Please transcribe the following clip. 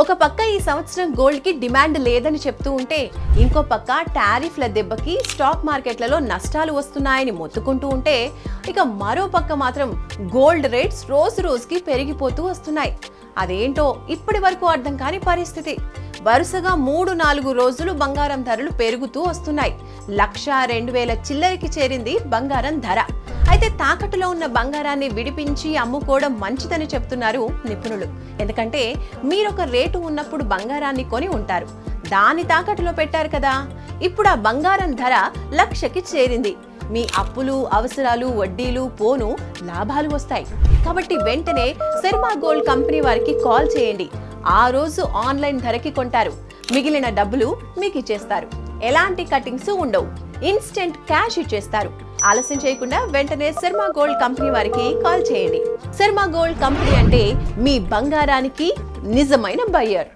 ఒక పక్క ఈ సంవత్సరం గోల్డ్కి డిమాండ్ లేదని చెప్తూ ఉంటే ఇంకో పక్క టారిఫ్ల దెబ్బకి స్టాక్ మార్కెట్లలో నష్టాలు వస్తున్నాయని మొత్తుకుంటూ ఉంటే ఇక మరో పక్క మాత్రం గోల్డ్ రేట్స్ రోజు రోజుకి పెరిగిపోతూ వస్తున్నాయి. అదేంటో ఇప్పటి వరకు అర్థం కాని పరిస్థితి. వరుసగా మూడు నాలుగు రోజులు బంగారం ధరలు పెరుగుతూ వస్తున్నాయి. లక్ష రెండు వేల చిల్లరకి చేరింది బంగారం ధర. అయితే తాకట్టులో ఉన్న బంగారాన్ని విడిపించి అమ్ముకోవడం మంచిదని చెప్తున్నారు నిపుణులు. ఎందుకంటే మీరొక రేటు ఉన్నప్పుడు బంగారాన్ని కొని ఉంటారు. దాని తాకట్టులో పెట్టారు కదా. ఇప్పుడు ఆ బంగారం ధర లక్షకి చేరింది. మీ అప్పులు అవసరాలు వడ్డీలు పోను లాభాలు వస్తాయి. కాబట్టి వెంటనే శర్మా గోల్డ్ కంపెనీ వారికి కాల్ చేయండి. ఆ రోజు ఆన్లైన్ ధరకి కొంటారు. మిగిలిన డబ్బులు మీకు ఇచ్చేస్తారు. ఎలాంటి కటింగ్స్ ఉండవు. ఇన్స్టెంట్ క్యాష్ ఇచ్చేస్తారు. ఆలస్యం చేయకుండా వెంటనే శర్మా గోల్డ్ కంపెనీ వారికి కాల్ చేయండి. శర్మా గోల్డ్ కంపెనీ అంటే మీ బంగారానికి నిజమైన బయ్యర్.